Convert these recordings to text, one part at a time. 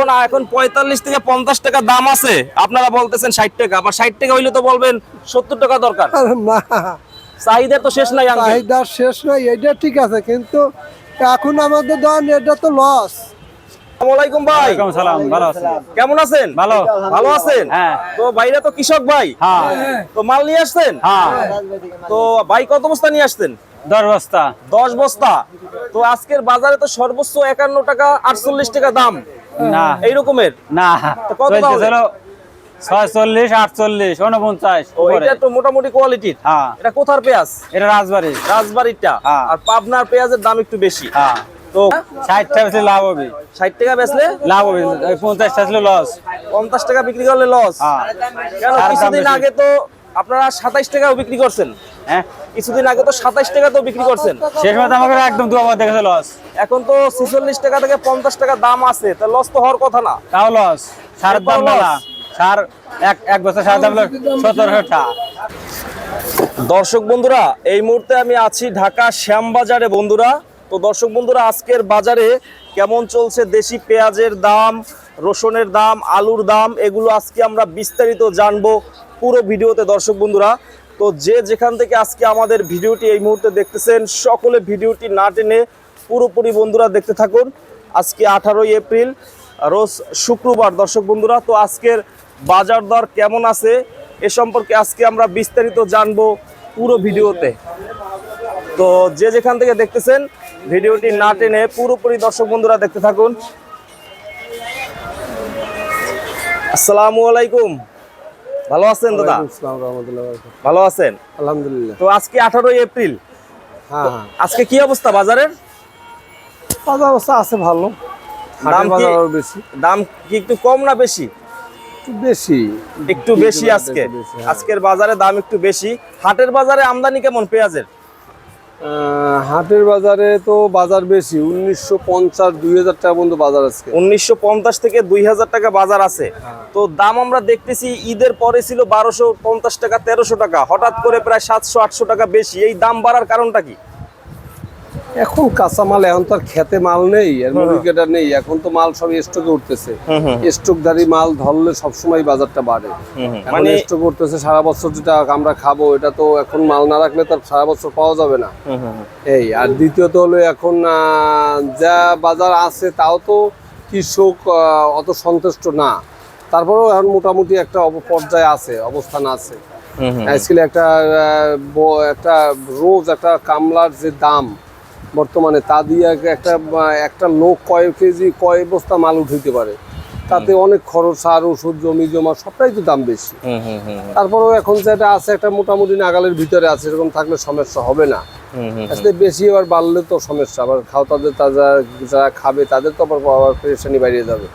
এখন এখন পঁয়তাল্লিশ থেকে পঞ্চাশ টাকা দাম আছে। আপনারা বলতেছেন ষাট টাকা আবার ষাট টাকা হইলে তো বলবেন সত্তর টাকা দরকার। না চাহিদা তো শেষ নাই চাহিদা শেষ নয় এটা ঠিক আছে কিন্তু এখন আমাদের ধরেন এটা তো লস আসসালামাইকুম ভাই। সালাম ভালো আছেন কেমন আছেন? ভালো। ভালো আছেন? হ্যাঁ। তো ভাইরা তো কৃষক ভাই। হ্যাঁ। তো মাল নিয়ে আসছেন? হ্যাঁ। তো ভাই কত বস্তা নিয়ে আসছেন? দশ বস্তা। দশ বস্তা। তো আজকের বাজারে তো সর্বোচ্চ একান্ন টাকা আটচল্লিশ টাকা দাম। না। এই রকমের? না। কত ছয়চল্লিশ আটচল্লিশ উনপঞ্চাশ এটা তো মোটামুটি কোয়ালিটির। হ্যাঁ। এটা কোথার পেঁয়াজ? এটা রাজবাড়ি রাজবাড়িটা হ্যাঁ। আর পাবনার পেঁয়াজের দাম একটু বেশি। হ্যাঁ। তো ষাটটা বেশি লাভ হবে ষাট টাকা বেচলে? লাভ হবে ওই পঞ্চাশটা ছিল লস। পঞ্চাশ টাকা বিক্রি করলে লস। হ্যাঁ। কেন? কিছুদিন আগে তো আপনারা সাতাইশ টাকাও বিক্রি করছেন। হ্যাঁ? কিছুদিন আগে তো সাতাইশ টাকা তো বিক্রি করছেন। শেষ আমাকে একদম দু আবার দেখেছে লস এখন তো ছেচল্লিশ টাকা থেকে পঞ্চাশ টাকা দাম আছে তা লস তো হওয়ার কথা না। তাও লস সারের দাম সার এক এক বছর দাম সতেরোশো টাকা দর্শক বন্ধুরা এই মুহূর্তে আমি আছি ঢাকা শ্যামবাজারে বন্ধুরা। তো দর্শক বন্ধুরা আজকের বাজারে কেমন চলছে দেশি পেঁয়াজের দাম রসুনের দাম আলুর দাম এগুলো আজকে আমরা বিস্তারিত জানব পুরো ভিডিওতে দর্শক বন্ধুরা। তো যে যেখান থেকে আজকে আমাদের ভিডিওটি এই মুহূর্তে দেখতেছেন, সকলে ভিডিওটি না টেনে পুরোপুরি বন্ধুরা দেখতে থাকুন। আজকে আঠারোই এপ্রিল, রোজ শুক্রবার। দর্শক বন্ধুরা, তো আজকের বাজার দর কেমন আছে? এ সম্পর্কে আজকে আমরা বিস্তারিত জানব পুরো ভিডিওতে। তো যে যেখান থেকে দেখতেছেন, ভিডিওটি না টেনে পুরোপুরি দর্শক বন্ধুরা দেখতে থাকুন। আসসালামু আলাইকুম। ভালো আছেন দাদা। ভালো আছেন? আলহামদুলিল্লাহ। তো আজকে আঠারোই এপ্রিল। হ্যাঁ হ্যাঁ। আজকে কি অবস্থা বাজারের? বাজার অবস্থা আছে ভালো। দাম কি? বেশি। দাম কি একটু কম না বেশি? একটু বেশি। একটু বেশি আজকে। হ্যাঁ। আজকের বাজারে দাম একটু বেশি। হাটের বাজারে আমদানি কেমন পেঁয়াজের? হাটের বাজারে তো বাজার বেশি উনিশশো পঞ্চাশ দুই হাজার টাকা পর্যন্ত বাজার আছে উনিশশো পঞ্চাশ থেকে দুই হাজার টাকা বাজার আছে। তো দাম আমরা দেখতেছি ঈদের পরে ছিল বারোশো পঞ্চাশ টাকা তেরোশো টাকা। হঠাৎ করে প্রায় সাতশো আটশো টাকা বেশি। এই দাম বাড়ার কারণটা কি? এখন কাঁচা মাল এখন তো আর খেতে মাল নেই আর মুরগিটা নেই এখন তো মাল সব স্টকে উঠতেছে। স্টকধারী মাল ধরলে সবসময় বাজারটা বাড়ে। মানে স্টক উঠতেছে সারা বছর যেটা আমরা খাব এটা তো এখন মাল না রাখলে তার সারা বছর পাওয়া যাবে না। এই আর দ্বিতীয়ত হলো এখন যা বাজার আছে তাও তো কৃষক অত সন্তুষ্ট না। তারপরেও এখন মোটামুটি একটা পর্যায়ে আছে অবস্থান আছে। আজকাল একটা একটা রোজ একটা কামলার যে দাম বর্তমানে তা দিয়ে একটা একটা লোক কয় কেজি কয় বস্তা মাল উঠাইতে পারে। তাতে অনেক খরচ সার ওষুধ জমি জমা সবটাই তো দাম বেশি। তারপরেও এখন যেটা আছে একটা মোটামুটি নাগালের ভিতরে আছে এরকম থাকলে সমস্যা হবে না। আসলে বেশি এবার বাড়লে তো সমস্যা আবার খাও তাদের তাজা যারা খাবে তাদের তো আবার আবার পেরেশানি বাড়িয়ে যাবে।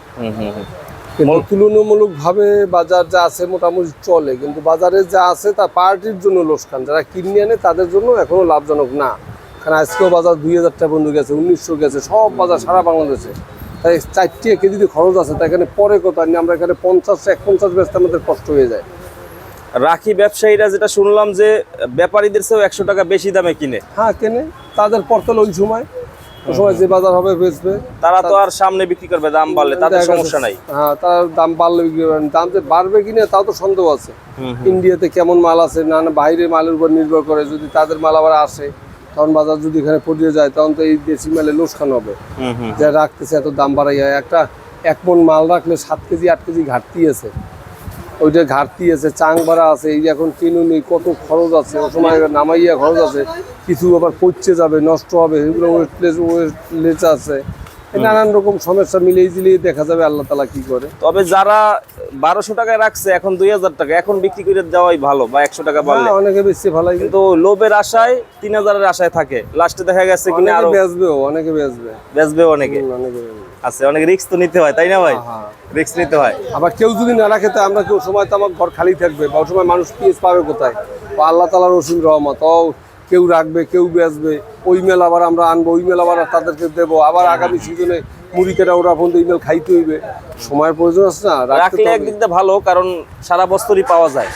কিন্তু তুলনামূলক ভাবে বাজার যা আছে মোটামুটি চলে কিন্তু বাজারে যা আছে তা পার্টির জন্য লোকসান যারা কিনে আনে তাদের জন্য এখনও লাভজনক না। কারণ আজকেও বাজার দুই হাজার টাকা বন্ধু গেছে উনিশশো গেছে সব বাজার সারা বাংলাদেশে। তাই চারটে কেজিতে খরচ আছে তাই এখানে পরে কত আমরা এখানে পঞ্চাশ এক পঞ্চাশ বেচতে আমাদের কষ্ট হয়ে যায়। রাখি ব্যবসায়ীরা যেটা শুনলাম যে ব্যাপারীদের চেয়েও একশো টাকা বেশি দামে কিনে। হ্যাঁ কেনে তাদের পড়তল ওই সময় ওই সময় যে বাজার হবে বেচবে। তারা তো আর সামনে বিক্রি করবে দাম বাড়লে তাদের সমস্যা নাই। হ্যাঁ তার দাম বাড়লে বিক্রি করবেন দাম যে বাড়বে কিনা তাও তো সন্দেহ আছে। ইন্ডিয়াতে কেমন মাল আছে না বাইরে মালের উপর নির্ভর করে যদি তাদের মাল আবার আসে। তখন বাজার যদি এখানে পড়িয়ে যায় তখন তো এই দেশি মালে লোকসান হবে। যা রাখতেছে এত দাম বাড়াইয়া। একটা এক মন মাল রাখলে সাত কেজি আট কেজি ঘাটতি আছে। ওইটা ঘাটতি আছে চাং ভাড়া আছে এই এখন নেই কত খরচ আছে ও সময় নামাইয়া খরচ আছে। কিছু আবার পচে যাবে নষ্ট হবে এগুলো ওয়েটলেস ওয়েটলেস আছে। নানান রকম সমস্যা মিলিয়ে জিলিয়ে দেখা যাবে আল্লাহ তালা কি করে। তবে যারা বারোশো টাকায় রাখছে এখন দুই হাজার টাকা এখন বিক্রি করে দেওয়াই ভালো বা একশো টাকা বাড়লে হ্যাঁ, অনেকে বেশি ভালাই কিন্তু লোভের আশায় তিন হাজারের আশায় থাকে। লাস্টে দেখা গেছে কিনা আরও বেচবেও অনেকে বেচবে। বেচবে অনেকে। অনেকে আছে অনেক রিস্ক তো নিতে হয় তাই না ভাই? হ্যাঁ। রিস্ক নিতে হয়। আবার কেউ যদি না রাখে তো আমরা কেউ সময় তো আমার ঘর খালি থাকবে বা সময় মানুষ পিস পাবে কোথায়? বা আল্লাহ তালার রসিম রহমত ও কেউ রাখবে কেউ বেচবে। ওই মেল আবার আমরা আনব ওই মেল আবার তাদেরকে দেবো। আবার আগামী সিজনে মুড়ি কেটা ওরা পর্যন্ত ইমেল খাইতে হইবে। সময়ের প্রয়োজন আছে না রাখলে একদিক দিয়ে ভালো কারণ সারা বছরই পাওয়া যায়।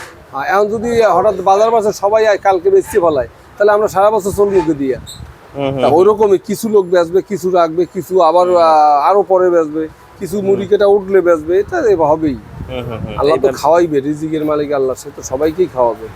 এখন যদি হঠাৎ বাজার বাজার সবাই আয় কালকে বেচতে ফেলায় তাহলে আমরা সারা বছর চল মুখে দিয়ে? ওইরকমই কিছু লোক বেচবে কিছু রাখবে কিছু আবার আরও পরে বেচবে কিছু মুড়ি কেটা উঠলে বেচবে এটা হবেই। আল্লাহ তো খাওয়াইবে রিজিকের মালিক আল্লাহ সে তো সবাইকেই খাওয়াবে।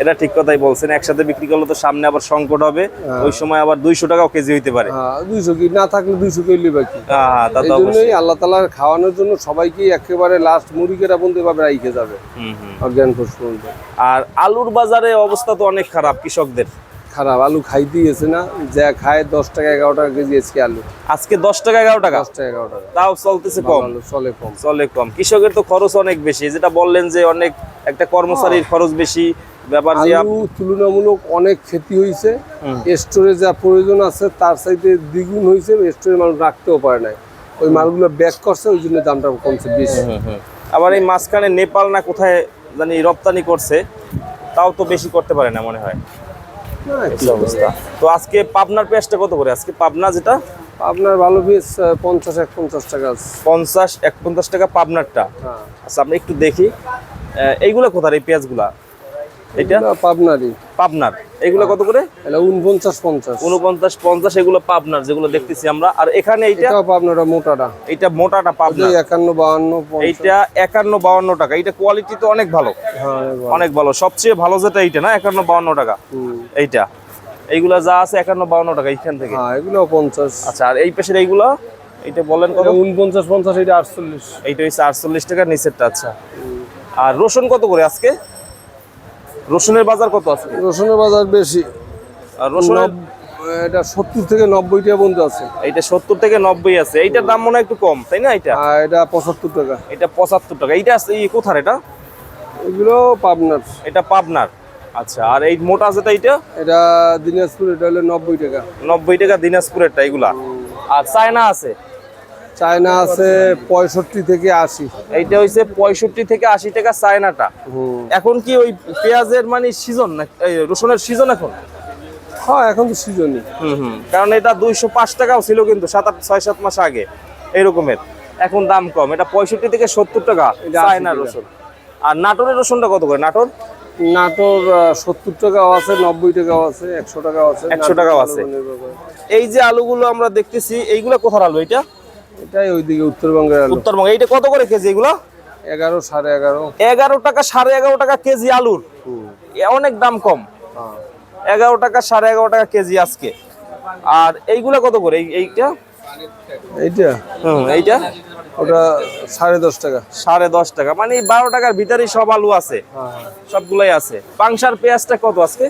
এটা ঠিক কথাই বলছেন একসাথে বিক্রি করলে তো সামনে আবার সংকট হবে হ্যাঁ। ওই সময় আবার দুইশো টাকাও কেজি হইতে পারে। হ্যাঁ দুইশো কি না থাকলে দুইশো কেলি বাকি হ্যাঁ তা এই তো অবশ্যই। জন্যই আল্লাহ তালার খাওয়ানোর জন্য সবাইকেই একেবারে লাস্ট কেটা বন্ধু এভাবে রাইখে যাবে। হুম হুম। অজ্ঞান পর্যন্ত আর আলুর বাজারে অবস্থা তো অনেক খারাপ কৃষকদের। খারাপ আলু খাইতেই এসে না যা খায় দশ টাকা এগারো টাকা কেজি আজকে আলু। আজকে দশ টাকা এগারো টাকা? দশ টাকা এগারো টাকা। তাও চলতেছে কম? আলু চলে কম। চলে কম। কৃষকের তো খরচ অনেক বেশি। যেটা বললেন যে অনেক একটা কর্মচারীর খরচ বেশি ব্যাপার আলু তুলনামূলক অনেক ক্ষতি হয়েছে স্টোরে যা প্রয়োজন আছে তার সাইডে দ্বিগুণ হয়েছে স্টোরে মানুষ রাখতেও পারে নাই। ওই মালগুলো ব্যাক করছে ওই জন্য দামটা কমছে বেশি। আবার এই মাঝখানে নেপাল না কোথায় জানি রপ্তানি করছে তাও তো বেশি করতে পারে না মনে হয়। না, এই অবস্থা। তো আজকে পাবনার পেঁয়াজটা কত করে? আজকে পাবনা যেটা? আপনার ভালো পিস পঞ্চাশ এক পঞ্চাশ টাকা পঞ্চাশ এক পঞ্চাশ টাকা পাবনারটা। হ্যাঁ। আচ্ছা আমরা একটু দেখি। এইগুলো এইগুলা কোথায় এই পেঁয়াজগুলা? এটা? এগুলো পাবনারই। পাবনার। এগুলো কত করে? এটা এগুলো পাবনার যেগুলো দেখতেছি আমরা। আর এখানে এইটা? পাবনাটা মোটাটা। এইটা মোটাটা ওই পাবনার একান্ন বাহান্ন এইটা একান্ন বাউন্ন টাকা। এইটা কোয়ালিটি তো অনেক ভালো। হ্যাঁ অনেক ভালো। সবচেয়ে ভালো যেটা এইটা না? একান্ন বাউন্ন টাকা। এইটা। এইগুলা যা আছে একান্ন বাউন্ন টাকা এইখান থেকে। হ্যাঁ এগুলো আচ্ছা আর এই পেশের এইগুলো? এইটা বলেন কত? উনপঞ্চাশ পঞ্চাশ এটা আটচল্লিশ। এইটা হচ্ছে আটচল্লিশ টাকা নিচেরটা আচ্ছা। আর রসুন কত করে আজকে? রসুনের বাজার কত আছে? রসুনের বাজার বেশি। আর রসুনের এটা সত্তর থেকে নব্বই টাকা পর্যন্ত আছে। এইটা সত্তর থেকে নব্বই আছে। এইটার দাম মনে হয় একটু কম তাই না এটা? এটা পঁচাত্তর টাকা। এটা পঁচাত্তর টাকা। এইটা আছে এই কোথার এটা? এগুলো পাবনার। এটা পাবনার। আচ্ছা আর এই মোটা যেটা এইটা? এটা দিনাজপুর এটা হলো নব্বই টাকা। নব্বই টাকা দিনাজপুরেরটা এগুলা। আর চায়না আছে? চায়না আছে পঁয়ষট্টি থেকে আশি। এইটা হইছে পঁয়ষট্টি থেকে আশি টাকা চায়নাটা। এখন কি ওই পেঁয়াজের মানে সিজন না এই রসুনের সিজন এখন? হ্যাঁ এখন তো সিজনই। হুম হুম। কারণ এটা দুইশো পাঁচ টাকাও ছিল কিন্তু সাত আট ছয় সাত মাস আগে এরকমের এখন দাম কম। এটা পঁয়ষট্টি থেকে সত্তর টাকা এটা 80 চায়না রসুন। আর নাটোরের রসুনটা কত করে? নাটোর? নাটোর সত্তর টাকাও আছে নব্বই টাকাও আছে একশো টাকাও আছে 100 টাকাও আছে। এই যে আলুগুলো আমরা দেখতেছি এইগুলো কোথার আলু এটা? এটাই ওইদিকে উত্তরবঙ্গের আলু। উত্তরবঙ্গ এইটা কত করে কেজি এগুলো? এগারো সাড়ে এগারো। এগারো টাকা সাড়ে এগারো টাকা কেজি আলুর। অনেক দাম কম। হ্যাঁ। এগারো টাকা সাড়ে এগারো টাকা কেজি আজকে। আর এইগুলা কত করে? এই- এইটা? এইটা? হুম এইটা? ওটা সাড়ে দশ টাকা। সাড়ে দশ টাকা। মানে বারো টাকার ভিতরেই সব আলু আছে। হ্যাঁ সবগুলাই আছে। পাংশার পেঁয়াজটা কত আজকে?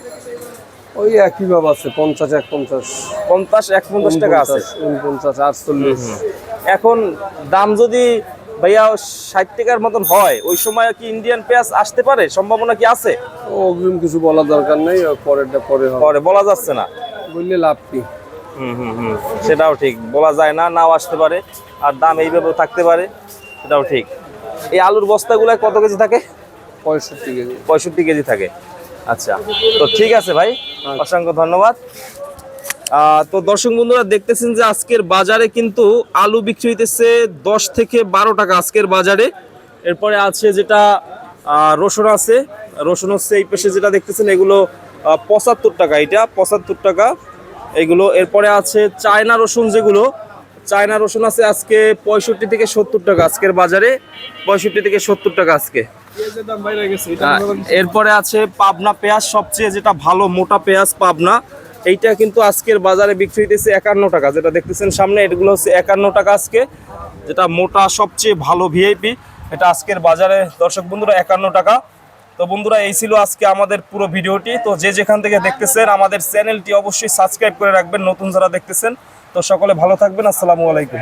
ওই একই ভাব আছে পঞ্চাশ এক পঞ্চাশ পঞ্চাশ এক পঞ্চাশ টাকা আছে। উনপঞ্চাশ আটচল্লিশ। এখন দাম যদি ভাইয়া ষাট টাকার মতন হয় ওই সময় কি ইন্ডিয়ান পেঁয়াজ আসতে পারে? সম্ভাবনা কি আছে? ও অগ্রিম কিছু বলার দরকার নেই পরেরটা পরে পরে বলা যাচ্ছে না। বললে লাভ কি? হুম হুম হুম সেটাও ঠিক। বলা যায় না নাও আসতে পারে। আর দাম এইভাবে থাকতে পারে সেটাও ঠিক। এই আলুর বস্তাগুলো কত কেজি থাকে? পঁয়ষট্টি কেজি। পঁয়ষট্টি কেজি থাকে। আচ্ছা তো ঠিক আছে ভাই অসংখ্য ধন্যবাদ। তো দর্শক বন্ধুরা দেখতেছেন যে আজকের বাজারে কিন্তু আলু বিক্রি হইতেছে দশ থেকে বারো টাকা আজকের বাজারে। এরপরে আছে যেটা রসুন আছে। রসুন হচ্ছে এই পেশে যেটা দেখতেছেন এগুলো পঁচাত্তর টাকা এটা পঁচাত্তর টাকা। এগুলো এরপরে আছে চায়না রসুন যেগুলো চায়না রসুন আছে আজকে পঁয়ষট্টি থেকে সত্তর টাকা আজকের বাজারে। পঁয়ষট্টি থেকে সত্তর টাকা আজকে। এরপরে আছে পাবনা পেঁয়াজ সবচেয়ে যেটা ভালো মোটা পেঁয়াজ পাবনা। এইটা কিন্তু আজকের বাজারে বিক্রি হইতেছে একান্ন টাকা। যেটা দেখতেছেন সামনে, এগুলো হচ্ছে একান্ন টাকা আজকে। যেটা মোটা সবচেয়ে ভালো ভিআইপি এটা আজকের বাজারে, দর্শক বন্ধুরা, একান্ন টাকা। তো বন্ধুরা, এই ছিল আজকে আমাদের পুরো ভিডিওটি। তো যে যেখান থেকে দেখতেছেন, আমাদের চ্যানেলটি অবশ্যই সাবস্ক্রাইব করে রাখবেন, নতুন যারা দেখতেছেন। তো সকলে ভালো থাকবেন, আসসালামু আলাইকুম।